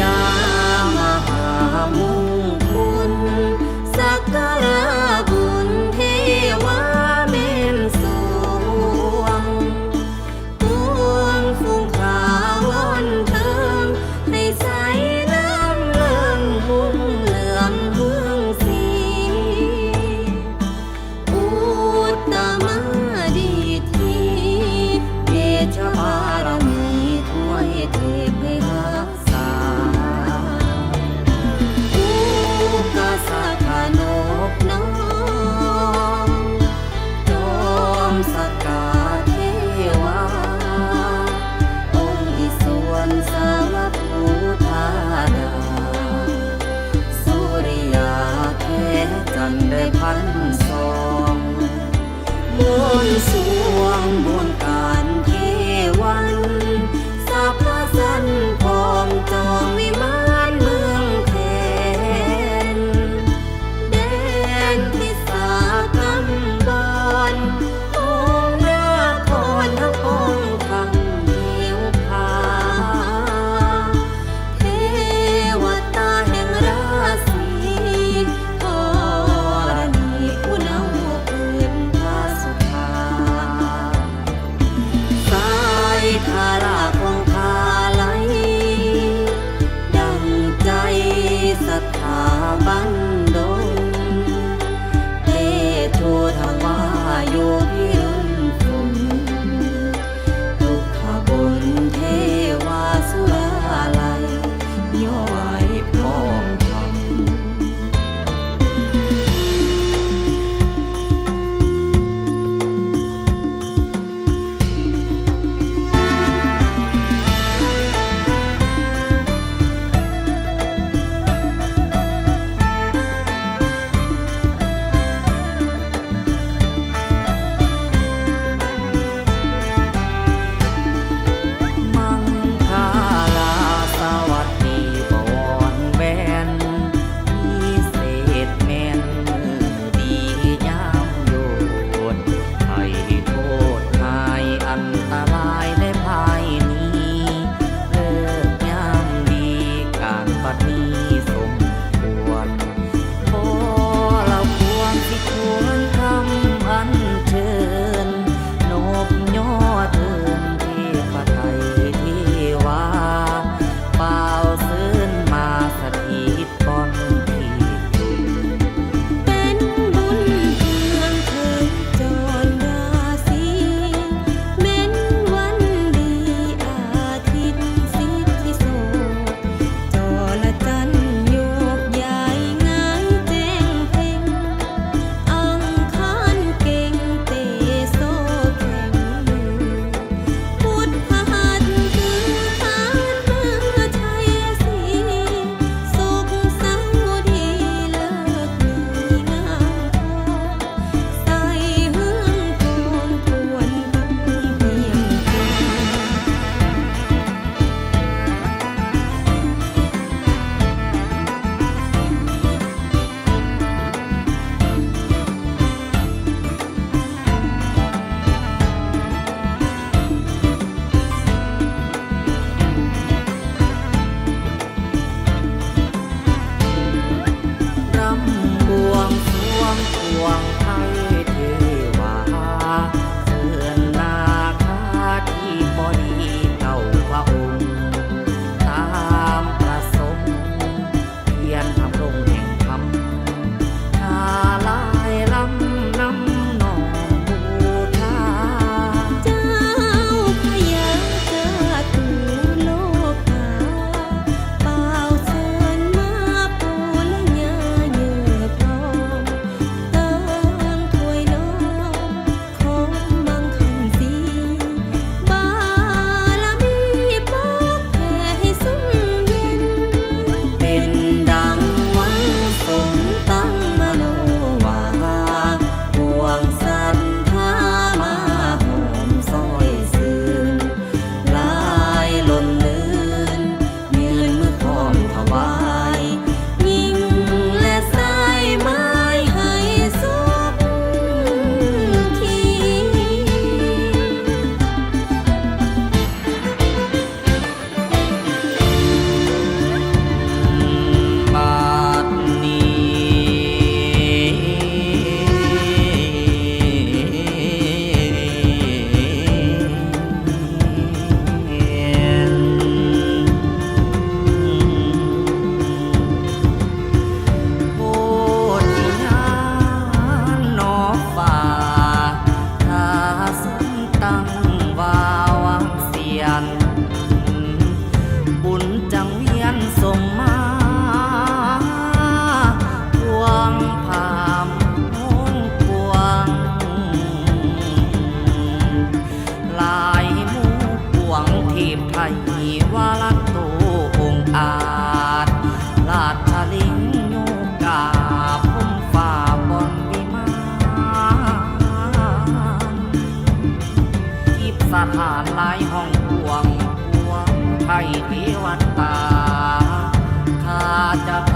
ยามหามงคุสกกะบุญเทวาเมนสวงปวงฟุ้งขาววนเทิงให้ใสน้ำเลิงมุ่งเหลือมเมืองสีอุตมาดีทีเดชบารมีถ้วยเทพานบัดสมควรพอเราควรที่ควร ข้